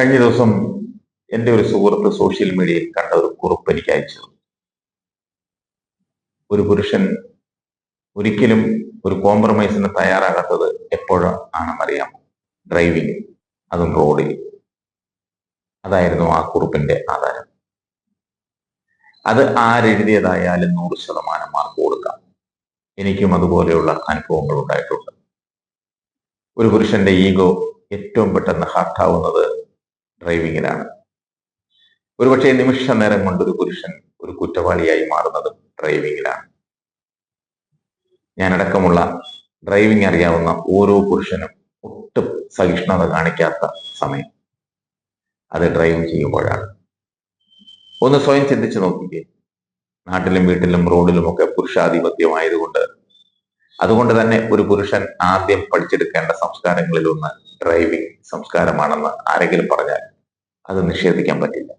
കഴിഞ്ഞ ദിവസം എന്റെ ഒരു സുഹൃത്ത് സോഷ്യൽ മീഡിയയിൽ കണ്ട ഒരു കുറിപ്പ് എനിക്ക് അയച്ചു ഒരു പുരുഷൻ ഒരിക്കലും ഒരു കോംപ്രമൈസിന് തയ്യാറാകാത്തത് എപ്പോഴാണെന്നറിയാം ഡ്രൈവിംഗ് അതും റോഡിൽ അതായിരുന്നു ആ കുറിപ്പിന്റെ ആധാരം. അത് ആരെഴുതിയതായാലും നൂറ് ശതമാനം മാർക്ക് കൊടുക്കാം. എനിക്കും അതുപോലെയുള്ള അനുഭവങ്ങൾ ഉണ്ടായിട്ടുണ്ട് ഒരു പുരുഷന്റെ ഈഗോ ഏറ്റവും പെട്ടെന്ന് ഹാർട്ടാവുന്നത് ഡ്രൈവിങ്ങിലാണ്. ഒരുപക്ഷെ നിമിഷ നേരം കൊണ്ട് ഒരു പുരുഷൻ ഒരു കുറ്റവാളിയായി മാറുന്നതും ഡ്രൈവിങ്ങിലാണ്. ഞാനടക്കമുള്ള ഡ്രൈവിംഗ് അറിയാവുന്ന ഓരോ പുരുഷനും ഒട്ടും സഹിഷ്ണുത കാണിക്കാത്ത സമയം. അത് ഡ്രൈവ് ചെയ്യുമ്പോഴാണ്. ഒന്ന് സ്വയം ചിന്തിച്ചു നോക്കിക്കേ. നാട്ടിലും വീട്ടിലും റോഡിലുമൊക്കെ പുരുഷാധിപത്യമായതുകൊണ്ട് അതുകൊണ്ട് തന്നെ ഒരു പുരുഷൻ ആദ്യം പഠിച്ചെടുക്കേണ്ട സംസ്കാരങ്ങളിൽ ഒന്ന് ഡ്രൈവിംഗ് സംസ്കാരമാണെന്ന് ആരെങ്കിലും പറഞ്ഞാൽ അത് നിഷേധിക്കാൻ പറ്റില്ല.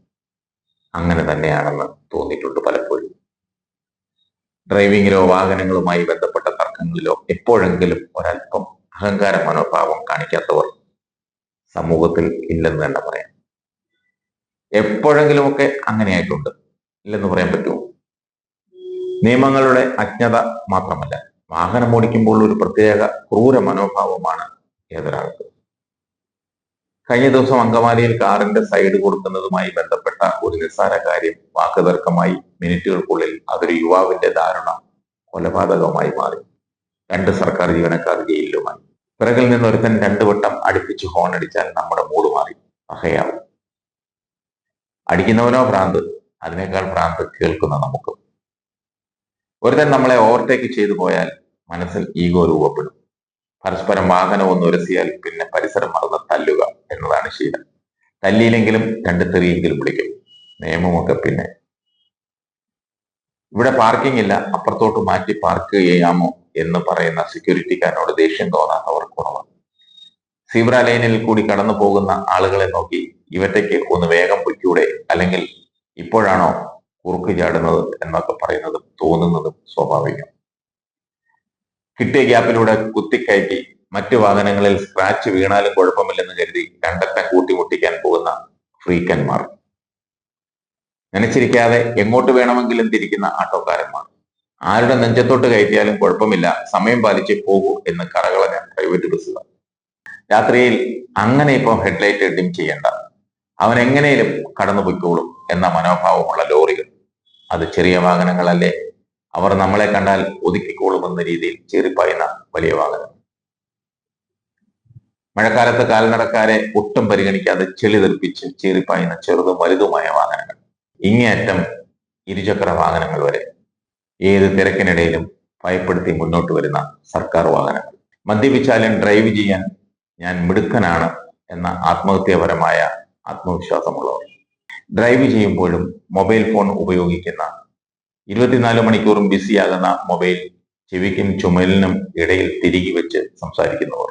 അങ്ങനെ തന്നെയാണെന്ന് തോന്നിയിട്ടുണ്ട് പലപ്പോഴും. ഡ്രൈവിങ്ങിലോ വാഹനങ്ങളുമായി ബന്ധപ്പെട്ട തർക്കങ്ങളിലോ എപ്പോഴെങ്കിലും ഒരല്പം അഹങ്കാര മനോഭാവം കാണിക്കാത്തവർ സമൂഹത്തിൽ ഇല്ലെന്ന് തന്നെ പറയാം. എപ്പോഴെങ്കിലുമൊക്കെ അങ്ങനെയായിട്ടുണ്ട്. ഇല്ലെന്ന് പറയാൻ പറ്റുമോ? നിയമങ്ങളുടെ അജ്ഞത മാത്രമല്ല വാഹനം ഓടിക്കുമ്പോൾ ഒരു പ്രത്യേക ക്രൂര മനോഭാവമാണ് ഏതൊരാൾക്ക്. കഴിഞ്ഞ ദിവസം അങ്കമാലിയിൽ കാറിന്റെ സൈഡ് കൊടുക്കുന്നതുമായി ബന്ധപ്പെട്ട ഒരു നിസ്സാര കാര്യം വാക്കുതർക്കമായി മിനിറ്റുകൾക്കുള്ളിൽ അതൊരു യുവാവിന്റെ ദാരുണ കൊലപാതകമായി മാറി. രണ്ട് സർക്കാർ ജീവനക്കാർ ജയിലിലുമായി. പിറകിൽ നിന്ന് ഒരുത്തൻ രണ്ടു വട്ടം അടുപ്പിച്ച് ഹോൺ അടിച്ചാൽ നമ്മുടെ മൂട് മാറി. അഹയാവും അടിക്കുന്നവനോ ഭ്രാന്ത്? അതിനേക്കാൾ ഭ്രാന്ത് കേൾക്കുന്ന നമുക്ക്. ഒരുത്തൻ നമ്മളെ ഓവർടേക്ക് ചെയ്തു പോയാൽ മനസ്സിൽ ഈഗോ രൂപപ്പെടും. പരസ്പരം വാഹനം ഒന്ന് ഉരസിയാൽ പിന്നെ പരിസരം മറന്ന് തല്ലുക എന്നതാണ് ശീലം. തല്ലിയില്ലെങ്കിലും രണ്ട് തെറിയെങ്കിലും വിളിക്കും. നിയമമൊക്കെ പിന്നെ. ഇവിടെ പാർക്കിംഗ് ഇല്ല. അപ്പുറത്തോട്ട് മാറ്റി പാർക്ക് ചെയ്യാമോ എന്ന് പറയുന്ന സെക്യൂരിറ്റിക്കാരനോട് ദേഷ്യം തോന്നാത്തവർ കുറവാണ്. സീബ്ര ലൈനിൽ കൂടി കടന്നു പോകുന്ന ആളുകളെ നോക്കി ഇവറ്റയ്ക്ക് ഒന്ന് വേഗം പൊയ്ക്കൂടെ? അല്ലെങ്കിൽ ഇപ്പോഴാണോ കുറുക്ക് ചാടുന്നത് എന്നൊക്കെ പറയുന്നതും തോന്നുന്നതും സ്വാഭാവികം. കിട്ടിയ ഗ്യാപ്പിലൂടെ കുത്തിക്കയറ്റി മറ്റു വാഹനങ്ങളിൽ സ്ക്രാച്ച് വീണാലും കുഴപ്പമില്ലെന്ന് കരുതി രണ്ടറ്റം കൂട്ടിമുട്ടിക്കാൻ പോകുന്ന ഫ്രീക്കന്മാർ. നനച്ചിരിക്കാതെ എങ്ങോട്ട് വേണമെങ്കിലും തിരിക്കുന്ന ആട്ടോക്കാരന്മാർ. ആരുടെ നെഞ്ചത്തോട്ട് കയറ്റിയാലും കുഴപ്പമില്ല സമയം പാലിച്ച് പോകൂ എന്ന് കറകളഞ്ഞ പ്രൈവറ്റ് ബസ്സുകൾ രാത്രിയിൽ അങ്ങനെ ഇപ്പം ഹെഡ്ലൈറ്റ് ഡിം ചെയ്യേണ്ട. അവൻ എങ്ങനെയും കടന്നു പൊയ്ക്കോളും എന്ന മനോഭാവമുള്ള ലോറികൾ. അത് ചെറിയ വാഹനങ്ങളല്ലേ അവർ നമ്മളെ കണ്ടാൽ ഒതുക്കിക്കോളുമെന്ന രീതിയിൽ ചീറിപ്പായുന്ന വലിയ വാഹനം മഴക്കാലത്ത് കാൽനടക്കാരെ ഒട്ടും പരിഗണിക്കാതെ ചെളി തെറിപ്പിച്ച് ചീറിപ്പായുന്ന ചെറുതും വലുതുമായ വാഹനങ്ങൾ ഇങ്ങേയറ്റം ഇരുചക്ര വാഹനങ്ങൾ വരെ ഏത് തിരക്കിനിടയിലും ഭയപ്പെടുത്തി മുന്നോട്ട് വരുന്ന സർക്കാർ വാഹനങ്ങൾ മദ്യപിച്ചാലും ഡ്രൈവ് ചെയ്യാൻ ഞാൻ മിടുക്കനാണ് എന്ന ആത്മഹത്യാപരമായ ആത്മവിശ്വാസമുള്ളവർ. ഡ്രൈവ് ചെയ്യുമ്പോഴും മൊബൈൽ ഫോൺ ഉപയോഗിക്കുന്ന ഇരുപത്തിനാല് മണിക്കൂറും ബിസിയാകുന്ന മൊബൈൽ ചെവിക്കും ചുമലിനും ഇടയിൽ തിരികെ വെച്ച് സംസാരിക്കുന്നവർ.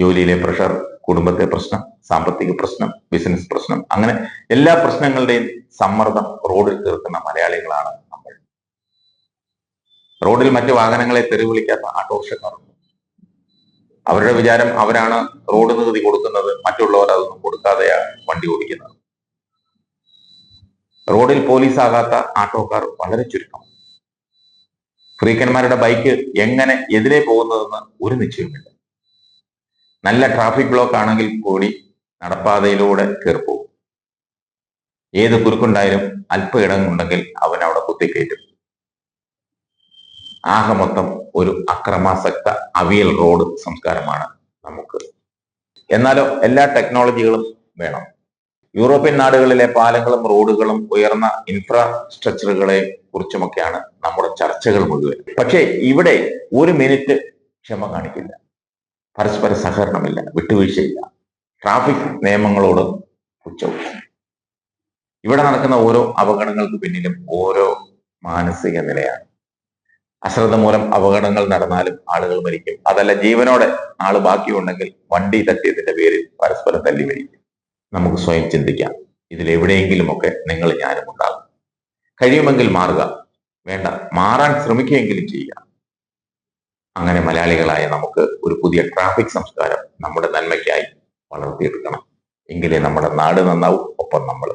ജോലിയിലെ പ്രഷർ കുടുംബത്തെ പ്രശ്നം സാമ്പത്തിക പ്രശ്നം ബിസിനസ് പ്രശ്നം അങ്ങനെ എല്ലാ പ്രശ്നങ്ങളുടെയും സമ്മർദ്ദം റോഡിൽ തീർക്കുന്ന മലയാളികളാണ് നമ്മൾ. റോഡിൽ മറ്റു വാഹനങ്ങളെ തെരുവിളിക്കാത്ത ആട്ടോറിക്ഷക്കാരുണ്ട് അവരുടെ വിചാരം അവരാണ് റോഡ് നികുതി കൊടുക്കുന്നത് മറ്റുള്ളവർ അതൊന്നും കൊടുക്കാതെയാണ് വണ്ടി ഓടിക്കുന്നത്. റോഡിൽ പോലീസ് ആകാത്ത ആട്ടോക്കാർ വളരെ ചുരുക്കം. ഫ്രീക്കന്മാരുടെ ബൈക്ക് എങ്ങനെ എതിരെ പോകുന്നതെന്ന് ഒരു നിശ്ചയമില്ല നല്ല ട്രാഫിക് ബ്ലോക്ക് ആണെങ്കിൽ കൂടി നടപ്പാതയിലൂടെ കയറിപ്പോകും. ഏത് കുരുക്കുണ്ടായാലും അല്പ ഇടങ്ങുണ്ടെങ്കിൽ അവൻ അവിടെ കുത്തിക്കയറ്റും. ആകെ മൊത്തം ഒരു അക്രമാസക്ത അവിയൽ റോഡ് സംസ്കാരമാണ് നമുക്ക്. എന്നാലോ എല്ലാ ടെക്നോളജികളും വേണം. യൂറോപ്യൻ നാടുകളിലെ പാലങ്ങളും റോഡുകളും ഉയർന്ന ഇൻഫ്രാസ്ട്രക്ചറുകളെ കുറിച്ചുമൊക്കെയാണ് നമ്മുടെ ചർച്ചകൾ മുഴുവൻ. പക്ഷേ ഇവിടെ ഒരു മിനിറ്റ് ക്ഷമ കാണിക്കില്ല. പരസ്പര സഹകരണമില്ല വിട്ടുവീഴ്ചയില്ല. ട്രാഫിക് നിയമങ്ങളോട് ഉച്ചവും ഇവിടെ നടക്കുന്ന ഓരോ അപകടങ്ങൾക്ക് പിന്നിലും ഓരോ മാനസിക നിലയാണ്. അശ്രദ്ധ മൂലം അപകടങ്ങൾ നടന്നാലും ആളുകൾ മരിക്കും. അതല്ല ജീവനോടെ ആൾ ബാക്കിയുണ്ടെങ്കിൽ വണ്ടി തട്ടിയതിന്റെ പേരിൽ പരസ്പരം തല്ലി മരിക്കും. നമുക്ക് സ്വയം ചിന്തിക്കാം. ഇതിൽ എവിടെയെങ്കിലുമൊക്കെ നിങ്ങൾ ഞാനും ഉണ്ടാകും. കഴിയുമെങ്കിൽ മാറുക. വേണ്ട. മാറാൻ ശ്രമിക്കുകയെങ്കിലും ചെയ്യുക. അങ്ങനെ മലയാളികളായ നമുക്ക് ഒരു പുതിയ ട്രാഫിക് സംസ്കാരം നമ്മുടെ നന്മയ്ക്കായി വളർത്തിയെടുക്കണം. എങ്കിലേ നമ്മുടെ നാട് നന്നാവും. ഒപ്പം നമ്മൾ